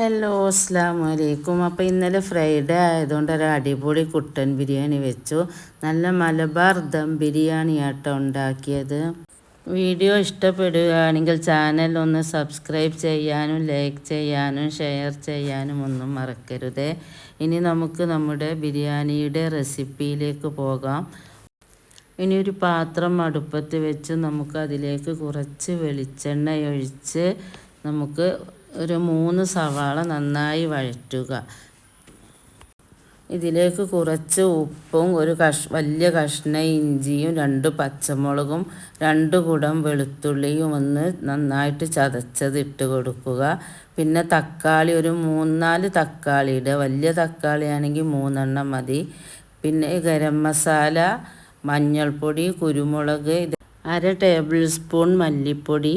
Hello അസ്സാം വലൈക്കും അപ്പോൾ ഇന്നലെ ഫ്രൈഡേ ആയതുകൊണ്ട് ഒരു അടിപൊളി കുട്ടൻ ബിരിയാണി വെച്ചു. നല്ല മലബാർ ദം ബിരിയാണി ആട്ടോ ഉണ്ടാക്കിയത്. വീഡിയോ ഇഷ്ടപ്പെടുകയാണെങ്കിൽ ചാനൽ ഒന്ന് സബ്സ്ക്രൈബ് ചെയ്യാനും ലൈക്ക് ചെയ്യാനും ഷെയർ ചെയ്യാനും ഒന്നും മറക്കരുത്. ഇനി നമുക്ക് നമ്മുടെ ബിരിയാണിയുടെ റെസിപ്പിയിലേക്ക് പോകാം. ഇനി ഒരു പാത്രം അടുപ്പത്ത് വെച്ച് നമുക്ക് അതിലേക്ക് കുറച്ച് വെളിച്ചെണ്ണ ഒഴിച്ച് നമുക്ക് ഒരു മൂന്ന് സവാള നന്നായി വഴറ്റുക. ഇതിലേക്ക് കുറച്ച് ഉപ്പും ഒരു കഷ് വലിയ കഷ്ണ ഇഞ്ചിയും രണ്ട് പച്ചമുളകും രണ്ട് കുടം വെളുത്തുള്ളിയും ഒന്ന് നന്നായിട്ട് ചതച്ചത് ഇട്ട് കൊടുക്കുക. പിന്നെ തക്കാളി ഒരു മൂന്നാൽ തക്കാളിയുടെ വലിയ തക്കാളി ആണെങ്കിൽ മൂന്നെണ്ണം മതി. പിന്നെ ഗരം മസാല മഞ്ഞൾപ്പൊടി കുരുമുളക് അര ടേബിൾ സ്പൂൺ മല്ലിപ്പൊടി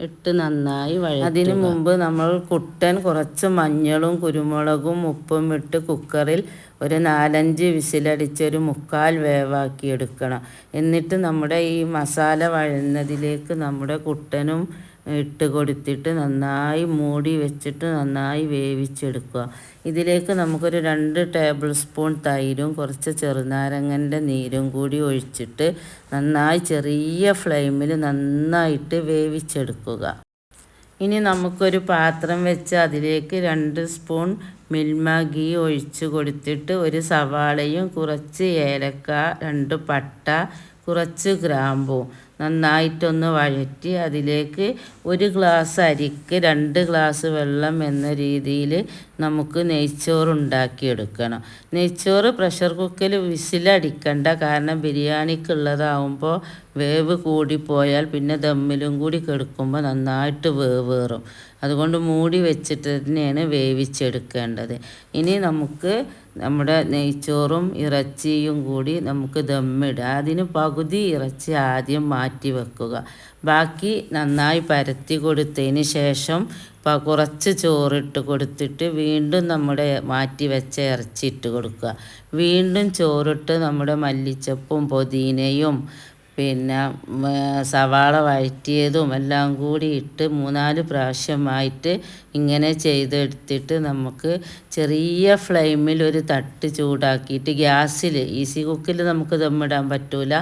ഇട്ട് നന്നായി വഴ അതിനു മുമ്പ് നമ്മൾ കുട്ടൻ കുറച്ച് മഞ്ഞളും കുരുമുളകും ഉപ്പും ഇട്ട് കുക്കറിൽ ഒരു നാലഞ്ച് വിസിലടിച്ചൊരു മുക്കാൽ വേവാക്കി എടുക്കണം എന്നിട്ട് നമ്മുടെ ഈ മസാല വഴന്നതിലേക്ക് നമ്മുടെ കുട്ടനും ഇട്ട് കൊടുത്തിട്ട് നന്നായി മൂടി വെച്ചിട്ട് നന്നായി വേവിച്ചെടുക്കുക. ഇതിലേക്ക് നമുക്കൊരു രണ്ട് ടേബിൾ സ്പൂൺ തൈരും കുറച്ച് ചെറുനാരങ്ങന്റെ നീരും കൂടി ഒഴിച്ചിട്ട് നന്നായി ചെറിയ ഫ്ലെയിമിൽ നന്നായിട്ട് വേവിച്ചെടുക്കുക. ഇനി നമുക്കൊരു പാത്രം വെച്ച് അതിലേക്ക് രണ്ട് സ്പൂൺ മിൽമ ഗീ ഒഴിച്ച് കൊടുത്തിട്ട് ഒരു സവാളയും കുറച്ച് ഏലക്ക രണ്ട് പട്ട കുറച്ച് ഗ്രാമ്പും. നന്നായിട്ടൊന്ന് വഴറ്റി അതിലേക്ക് ഒരു ഗ്ലാസ് അരിക്ക് രണ്ട് ഗ്ലാസ് വെള്ളം എന്ന രീതിയിൽ നമുക്ക് നെയ്ച്ചോറ് ഉണ്ടാക്കിയെടുക്കണം. നെയ്ച്ചോറ് പ്രഷർ കുക്കറിൽ വിസിലടിക്കണ്ട. കാരണം ബിരിയാണിക്കുള്ളതാവുമ്പോൾ വേവ് കൂടിപ്പോയാൽ പിന്നെ ദമ്മിലും കൂടി കെടുക്കുമ്പോൾ നന്നായിട്ട് വേവേറും. അതുകൊണ്ട് മൂടി വെച്ചിട്ട് തന്നെയാണ് വേവിച്ചെടുക്കേണ്ടത്. ഇനി നമുക്ക് നമ്മുടെ നെയ്ച്ചോറും ഇറച്ചിയും കൂടി നമുക്ക് ദമ്മിടാം. അതിന് പകുതി ഇറച്ചി ആദ്യം മാറ്റി വെക്കുക ബാക്കി നന്നായി പരത്തി കൊടുത്തതിന് ശേഷം കുറച്ച് ചോറിട്ട് കൊടുത്തിട്ട് വീണ്ടും നമ്മുടെ മാറ്റി വെച്ച ഇറച്ചി ഇട്ട് കൊടുക്കുക. വീണ്ടും ചോറിട്ട് നമ്മുടെ മല്ലിച്ചപ്പും പൊതിനയും പിന്നെ സവാള വഴറ്റിയതും എല്ലാം കൂടി ഇട്ട് മൂന്നാൽ പ്രാവശ്യമായിട്ട് ഇങ്ങനെ ചെയ്തെടുത്തിട്ട് നമുക്ക് ചെറിയ ഫ്ലെയിമിൽ ഒരു തട്ട് ചൂടാക്കിയിട്ട് ഗ്യാസിൽ ഈസി കുക്കിൽ നമുക്ക് ദമ്മിടാൻ പറ്റൂല.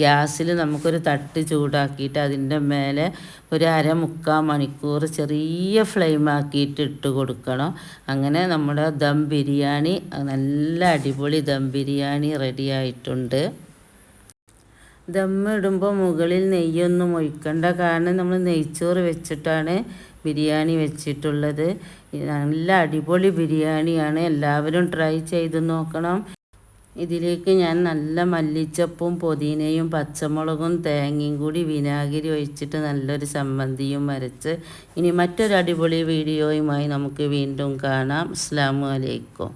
ഗ്യാസിൽ നമുക്കൊരു തട്ട് ചൂടാക്കിയിട്ട് അതിന്റെ മേലെ ഒരു അര മുക്കാൽ മണിക്കൂർ ചെറിയ ഫ്ലെയിം ആക്കിയിട്ട് ഇട്ട് കൊടുക്കണം. അങ്ങനെ നമ്മുടെ ദം ബിരിയാണി നല്ല അടിപൊളി ദം ബിരിയാണി റെഡി ആയിട്ടുണ്ട്. ദമ്മിടുമ്പോൾ മുകളിൽ നെയ്യൊന്നും ഒഴിക്കണ്ട. കാരണം നമ്മൾ നെയ്ച്ചോറ് വെച്ചിട്ടാണ് ബിരിയാണി വെച്ചിട്ടുള്ളത്. നല്ല അടിപൊളി ബിരിയാണിയാണ്. എല്ലാവരും ട്രൈ ചെയ്ത് നോക്കണം. ഇതിലേക്ക് ഞാൻ നല്ല മല്ലിച്ചപ്പും പുതിനയും പച്ചമുളകും തേങ്ങയും കൂടി വിനാഗിരി ഒഴിച്ചിട്ട് നല്ലൊരു ചമ്മന്തിയും വരച്ച് ഇനി മറ്റൊരു അടിപൊളി വീഡിയോയുമായി നമുക്ക് വീണ്ടും കാണാം. അസ്സാം വലൈക്കും